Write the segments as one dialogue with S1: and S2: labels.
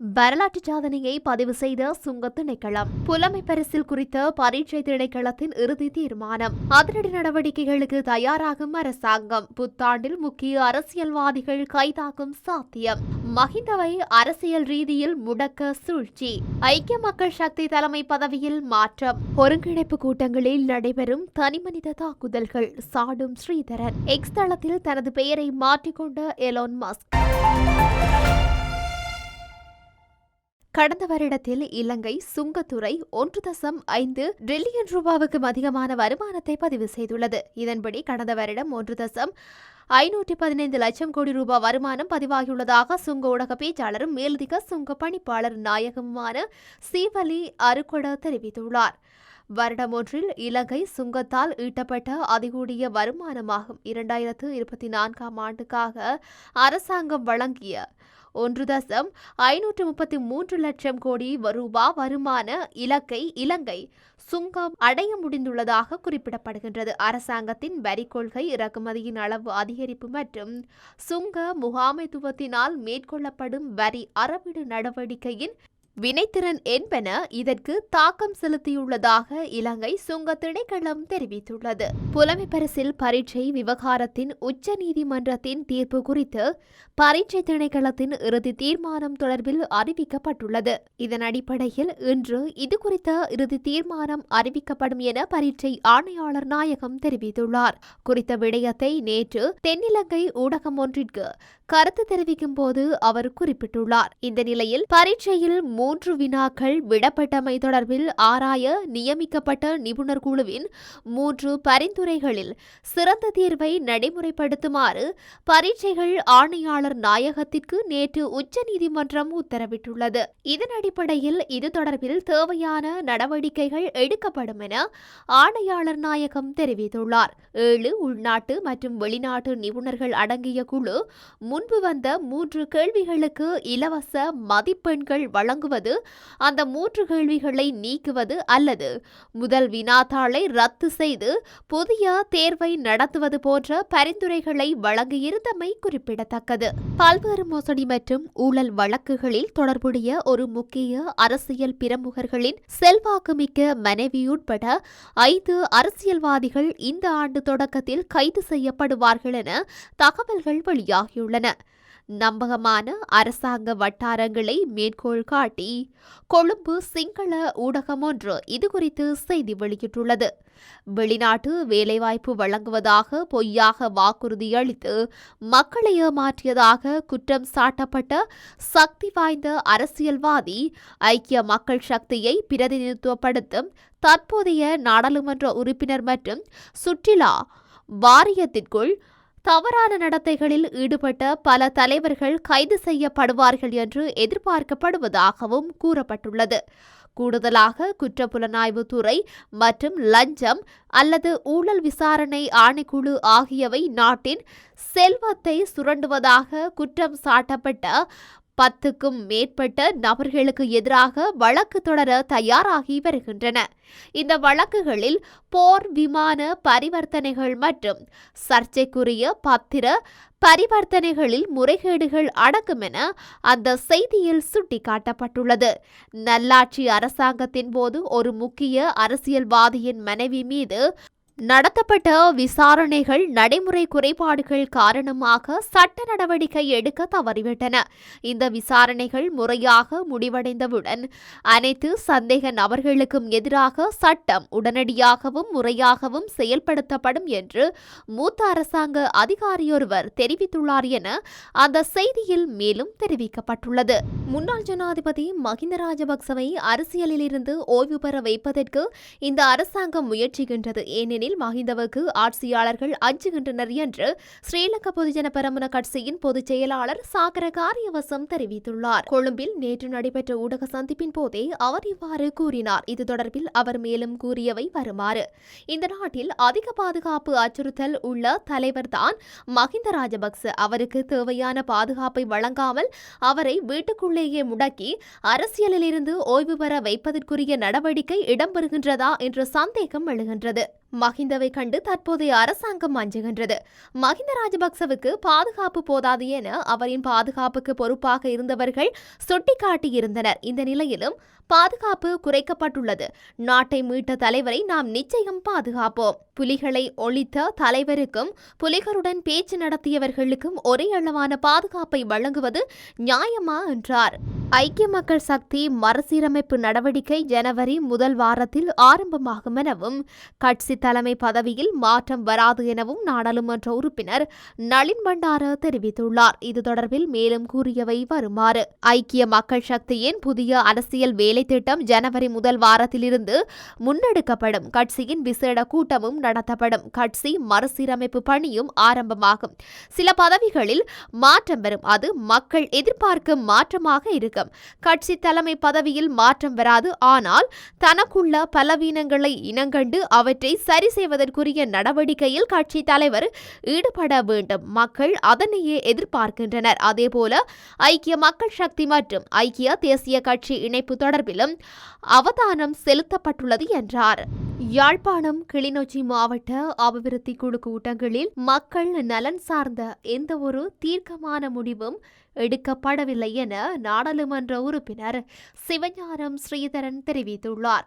S1: வரலாற்று சாதனையை பதிவு செய்த சுங்க திணைக்களம் புலமை பரிசில் குறித்த பரீட்சை திணைக்களத்தின் இறுதி தீர்மானம். அதிரடி நடவடிக்கைகளுக்கு தயாராகும் அரசாங்கம். புத்தாண்டில் முக்கிய அரசியல்வாதிகள் கைதாகும் சாத்தியம். மஹிந்தவை அரசியல் ரீதியில் முடக்க சூழ்ச்சி. ஐக்கிய மக்கள் சக்தி தலைமை பதவியில் மாற்றம். ஒருங்கிணைப்பு கூட்டங்களில் நடைபெறும் தனிமனித தாக்குதல்கள். சாடும் ஸ்ரீதரன். எக்ஸ் தளத்தில் தனது பெயரை மாற்றிக்கொண்ட எலோன் மஸ்க் கடந்த வருடத்தில் இலங்கை சுங்கத்துறை ஒன்று தசம் ஐந்து டிரில்லியன் ரூபாவுக்கும் அதிகமான வருமானத்தை பதிவு செய்துள்ளது. இதன்படி கடந்த வருடம் ஒன்று தசம் ஐநூற்றி பதினைந்து லட்சம் கோடி ரூபாய் வருமானம் பதிவாகியுள்ளதாக சுங்க ஊடக பேச்சாளரும் மேலதிக சுங்க பணிப்பாளர் நாயகமுமான சீவலி அருகொட தெரிவித்துள்ளார். வருடம் ஒன்றில் இலங்கை சுங்கத்தால் ஈட்டப்பட்ட அதிகூடிய வருமானமாகும். இரண்டாயிரத்து இருபத்தி நான்காம் ஆண்டுக்காக அரசாங்கம் வழங்கிய ஒன்று தசம் ஐநூற்று முப்பத்தி மூன்று லட்சம் கோடி ரூபா வருமான இலக்கை இலங்கை சுங்கம் அடைய முடிந்துள்ளதாக குறிப்பிடப்படுகின்றது. அரசாங்கத்தின் வரி கொள்கை இறக்குமதியின் அளவு அதிகரிப்பு மற்றும் சுங்க முகாமைத்துவத்தினால் மேற்கொள்ளப்படும் வரி அறவீடு நடவடிக்கையின் வினைத்திறன் என்பன இதற்கு தாக்கம் செலுத்தியுள்ளதாக இலங்கை சுங்க திணைக்களம் தெரிவித்துள்ளது. புலமை பரீட்சை விவகாரத்தின் உச்ச நீதிமன்றத்தின் தீர்ப்பு குறித்து பரீட்சை திணைக்களத்தின் இறுதி தீர்மானம் தொடர்பில் அறிவிக்கப்பட்டுள்ளது. இதன் அடிப்படையில் இன்று இது குறித்த இறுதி தீர்மானம் அறிவிக்கப்படும் என பரீட்சை ஆணையாளர் நாயகம் தெரிவித்துள்ளார். குறித்த விடயத்தை நேற்று தென்னிலங்கை ஊடகம் ஒன்றிற்கு கருத்து தெரிவிக்கும் போது அவர் குறிப்பிட்டுள்ளார். இந்த நிலையில் பரீட்சையில் மூன்று வினாக்கள் விடப்பட்டமை தொடர்பில் ஆராய நியமிக்கப்பட்ட நிபுணர் குழுவின் மூன்று பரிந்துரைகளில் சிறந்த தீர்வை நடைமுறைப்படுத்துமாறு பரீட்சைகள் ஆணையாளர் நாயகத்திற்கு நேற்று உச்சநீதிமன்றம் உத்தரவிட்டுள்ளது. இதன் அடிப்படையில் இது தொடர்பில் தேவையான நடவடிக்கைகள் எடுக்கப்படும் என ஆணையாளர் நாயகம் தெரிவித்துள்ளார். ஏழு உள்நாட்டு மற்றும் வெளிநாட்டு நிபுணர்கள் அடங்கிய குழு முன்பு வந்த மூன்று கேள்விகளுக்கு இலவச மதிப்பெண்கள் வழங்குவது அந்த மூன்று கேள்விகளை நீக்குவது அல்லது முதல் வினாத்தாளை ரத்து செய்து புதிய தேர்வை நடத்துவது போன்ற பரிந்துரைகளை வழங்கியிருந்தமை குறிப்பிடத்தக்கது. பல்வேறு மோசடி மற்றும் ஊழல் வழக்குகளில் தொடர்புடைய ஒரு முக்கிய அரசியல் பிரமுகர்களின் செல்வாக்குமிக்க மனைவி உட்பட ஐந்து அரசியல்வாதிகள் இந்த ஆண்டு தொடக்கத்தில் கைது செய்யப்படுவார்கள் என தகவல்கள் வெளியாகியுள்ளன. நம்பகமான அரசாங்க வட்டாரங்களை மேற்கோள் காட்டி கொழும்பு சிங்கள ஊடகம் ஒன்று இதுகுறித்து செய்தி வெளியிட்டுள்ளது. வெளிநாட்டு வேலைவாய்ப்பு வழங்குவதாக பொய்யாக வாக்குறுதி அளித்து மக்களை ஏமாற்றியதாக குற்றம் சாட்டப்பட்ட சக்தி வாய்ந்த அரசியல்வாதி ஐக்கிய மக்கள் சக்தியை பிரதிநிதித்துவப்படுத்தும் தற்போதைய நாடாளுமன்ற உறுப்பினர் மற்றும் சுற்றுலா வாரியத்திற்குள் தவறான நடத்தைகளில் ஈடுபட்ட பல தலைவர்கள் கைது செய்யப்படுவார்கள் என்று எதிர்பார்க்கப்படுவதாகவும் கூறப்பட்டுள்ளது. கூடுதலாக குற்றப்புலனாய்வு துறை மற்றும் லஞ்சம் அல்லது ஊழல் விசாரணை ஆணைக்குழு ஆகியவை நாட்டின் செல்வத்தை சுரண்டுவதாக குற்றம் சாட்டப்பட்ட பத்துக்கும் மேற்பட்ட நபர்களுக்கு எதிராக வழக்கு தொடர தயாராகி வருகின்றன. இந்த வழக்குகளில் போர் விமான பரிவர்த்தனைகள் மற்றும் சர்ச்சைக்குரிய பத்திர பரிவர்த்தனைகளில் முறைகேடுகள் அடக்கும் என அந்த செய்தியில் சுட்டிக்காட்டப்பட்டுள்ளது. நல்லாட்சி அரசாங்கத்தின் போது ஒரு முக்கிய அரசியல்வாதியின் மனைவி மீது நடத்தப்பட்ட விசாரணைகள் நடைமுறை குறைபாடுகள் காரணமாக சட்ட நடவடிக்கை எடுக்க தவறிவிட்டன. இந்த விசாரணைகள் முறையாக முடிவடைந்தவுடன் அனைத்து சந்தேக நபர்களுக்கும் எதிராக சட்டம் உடனடியாகவும் முறையாகவும் செயல்படுத்தப்படும் என்று மூத்த அரசாங்க அதிகாரியொருவர் தெரிவித்துள்ளார் என அந்த செய்தியில் மேலும் தெரிவிக்கப்பட்டுள்ளது. முன்னாள் ஜனாதிபதி மஹிந்த ராஜபக்சவை அரசியலிலிருந்து ஓய்வு பெற வைப்பதற்கு இந்த அரசாங்கம் முயற்சிக்கின்றது ஏனெனில் ஏனெனில் மஹிந்தவுக்கு ஆட்சியாளர்கள் அஞ்சுகின்றனர் என்று ஸ்ரீலங்கா பொதுஜன பெரமுன கட்சியின் பொதுச் செயலாளர் சாகர காரியவசம் தெரிவித்துள்ளார். கொழும்பில் நேற்று நடைபெற்ற ஊடக சந்திப்பின் போதே அவர் இவ்வாறு கூறினார். இது தொடர்பில் அவர் மேலும் கூறியவை வருமாறு. இந்த நாட்டில் அதிக பாதுகாப்பு அச்சுறுத்தல் உள்ள தலைவர்தான் மஹிந்த ராஜபக்ச. அவருக்கு தேவையான பாதுகாப்பை வழங்காமல் அவரை வீட்டுக்குள்ளேயே முடக்கி அரசியலிலிருந்து ஓய்வு பெற வைப்பதற்குரிய நடவடிக்கை இடம்பெறுகின்றதா என்ற சந்தேகம் எழுகின்றது. மஹிந்தவை கண்டு தற்போதைய அரசாங்கம் அஞ்சுகின்றது மஹிந்த ராஜபக்சவுக்கு பாதுகாப்பு போதாது என அவரின் பாதுகாப்புக்கு பொறுப்பாக இருந்தவர்கள் சுட்டிக்காட்டியிருந்தனர். இந்த நிலையிலும் பாதுகாப்பு குறைக்கப்பட்டுள்ளது. நாட்டை மீட்ட தலைவரை நாம் நிச்சயம் பாதுகாப்போம். புலிகளை ஒழித்த தலைவருக்கும் புலிகளுடன் பேச்சு நடத்தியவர்களுக்கும் ஒரே அளவான பாதுகாப்பை வழங்குவது நியாயமா என்றார். ஐக்கிய மக்கள் சக்தி மறுசீரமைப்பு நடவடிக்கை ஜனவரி முதல் வாரத்தில் ஆரம்பமாகும் எனவும் கட்சி தலைமை பதவியில் மாற்றம் வராது எனவும் நாடாளுமன்ற உறுப்பினர் நளின் பண்டார தெரிவித்துள்ளார். இது தொடர்பில் மேலும் கூறியவை வருமாறு. ஐக்கிய மக்கள் சக்தியின் புதிய அரசியல் வேலை திட்டம் ஜனவரி முதல் வாரத்திலிருந்து முன்னெடுக்கப்படும். கட்சியின் விசேட கூட்டமும் நடத்தப்படும். கட்சி மறுசீரமைப்பு பணியும் ஆரம்பமாகும். சில பதவிகளில் மாற்றம் வரும். அது மக்கள் எதிர்பார்க்கும் மாற்றமாக இருக்கும். கட்சி தலைமை பதவியில் மாற்றம் வராது. ஆனால் தனக்குள்ள பலவீனங்களை இனங்கண்டு அவற்றை சரி செய்வதற்குரிய நடவடிக்கையில் கட்சி தலைவர் ஈடுபட வேண்டும். மக்கள் அதனையே எதிர்பார்க்கின்றனர். அதேபோல ஐக்கிய மக்கள் சக்தி மற்றும் ஐக்கிய தேசிய கட்சி இணைப்பு தொடர்பிலும் அவதானம் செலுத்தப்பட்டுள்ளது என்றார். யாழ்ப்பாணம் கிளிநொச்சி மாவட்ட அபிவிருத்தி குழு கூட்டங்களில் மக்கள் நலன் சார்ந்த எந்த ஒரு தீர்க்கமான முடிவும் எடுக்கப்படவில்லை என நாடாளுமன்ற உறுப்பினர் சிவஞானம் ஸ்ரீதரன் தெரிவித்துள்ளார்.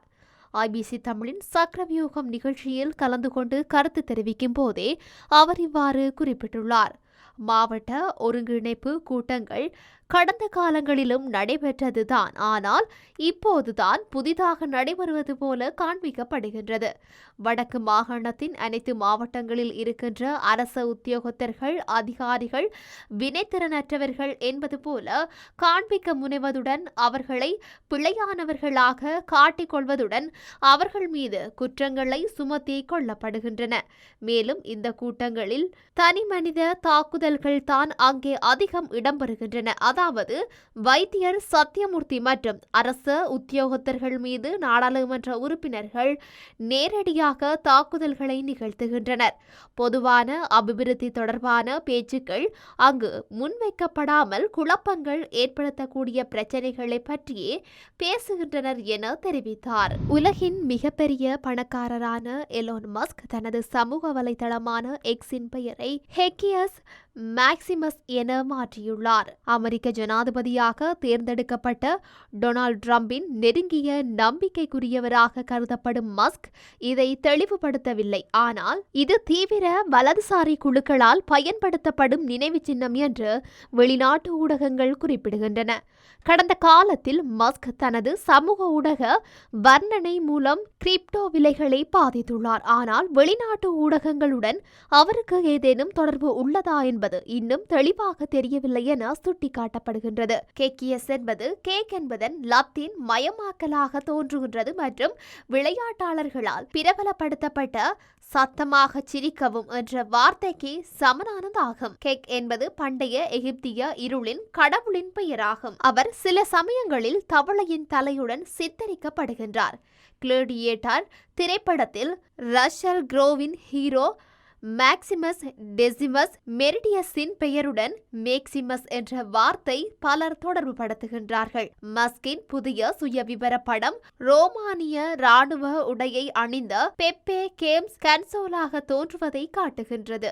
S1: ஐபிசி தமிழின் சக்கரவியூகம் நிகழ்ச்சியில் கலந்து கொண்டு கருத்து தெரிவிக்கும் போதே அவர் இவ்வாறு குறிப்பிட்டுள்ளார். மாவட்ட ஒருங்கிணைப்பு கூட்டங்கள் கடந்த காலங்களிலும் நடைபெற்றதுதான். ஆனால் இப்போதுதான் புதிதாக நடைபெறுவது போல காண்பிக்கப்படுகின்றது. வடக்கு மாகாணத்தின் அனைத்து மாவட்டங்களில் இருக்கின்ற அரச உத்தியோகத்தர்கள் அதிகாரிகள் வினைத்திறனற்றவர்கள் என்பது போல காண்பிக்க முனைவதுடன் அவர்களை பிழையானவர்களாக காட்டிக்கொள்வதுடன் அவர்கள் மீது குற்றங்களை சுமத்தி கொள்ளப்படுகின்றன. மேலும் இந்த கூட்டங்களில் தனி மனித தாக்குதல்கள் தான் அங்கே அதிகம் இடம்பெறுகின்றன. அதாவது வைத்தியர் சத்தியமூர்த்தி மற்றும் அரச உத்தியோகத்தர்கள் மீது நாடாளுமன்ற உறுப்பினர்கள் நேரடியாக தாக்குதல்களை நிகழ்த்துகின்றனர். பொதுவான அபிவிருத்தி தொடர்பான பேச்சுக்கள் அங்கு முன்வைக்கப்படாமல் குழப்பங்கள் ஏற்படுத்தக்கூடிய பிரச்சனைகளை பற்றியே பேசுகின்றனர் என தெரிவித்தார். உலகின் மிகப்பெரிய பணக்காரரான எலோன் மஸ்க் தனது சமூக வலைதளமான எக்ஸின் பெயரை ஹெக்கியஸ் மேக்சிமஸ் என மாற்றியுள்ளார். அமெரிக்க ஜனாதிபதியாக தேர்ந்தெடுக்கப்பட்ட டொனால்ட் ட்ரம்பின் நெருங்கிய நம்பிக்கைக்குரியவராக கருதப்படும் மஸ்க் இதை தெளிவுபடுத்தவில்லை. ஆனால் இது தீவிர வலதுசாரி குழுக்களால் பயன்படுத்தப்படும் நினைவு சின்னம் என்று வெளிநாட்டு ஊடகங்கள் குறிப்பிடுகின்றன. கடந்த காலத்தில் மஸ்க் தனது சமூக ஊடக வர்ணனை மூலம் கிரிப்டோ விலைகளை பாதித்துள்ளார். ஆனால் வெளிநாட்டு ஊடகங்களுடன் அவருக்கு ஏதேனும் தொடர்பு உள்ளதா என்பது இன்னும் தெளிவாக தெரியவில்லை என சுட்டிக்காட்டப்படுகின்றது. கேக்கியஸ் என்பது கேக் என்பதன் லத்தீன் மயமாக்கலாக தோன்றுகின்றது மற்றும் விளையாட்டாளர்களால் பிரபலப்படுத்தப்பட்ட சத்தமாக சிரிக்கவும் என்ற வார்த்தைக்கு சமனானதாகும். கேக் என்பது பண்டைய எகிப்திய இருளின் கடவுளின் பெயராகும். அவர் சில சமயங்களில் தவளையின் தலையுடன் சித்தரிக்கப்படுகின்றார். கிளேடியேட்டர் திரைப்படத்தில் ரஷல் க்ரோவின் ஹீரோ மேக்சிமஸ் டெசிமஸ் மெரிடியஸின் பெயருடன் மேக்சிமஸ் என்ற வார்த்தை பலர் தொடர்புபடுத்துகின்றார்கள் மஸ்கின் புதிய சுயவிவர படம் ரோமானிய ராணுவ உடையை அணிந்த பெப்பே கேம்ஸ் கன்சோலாக தோன்றுவதை காட்டுகின்றது.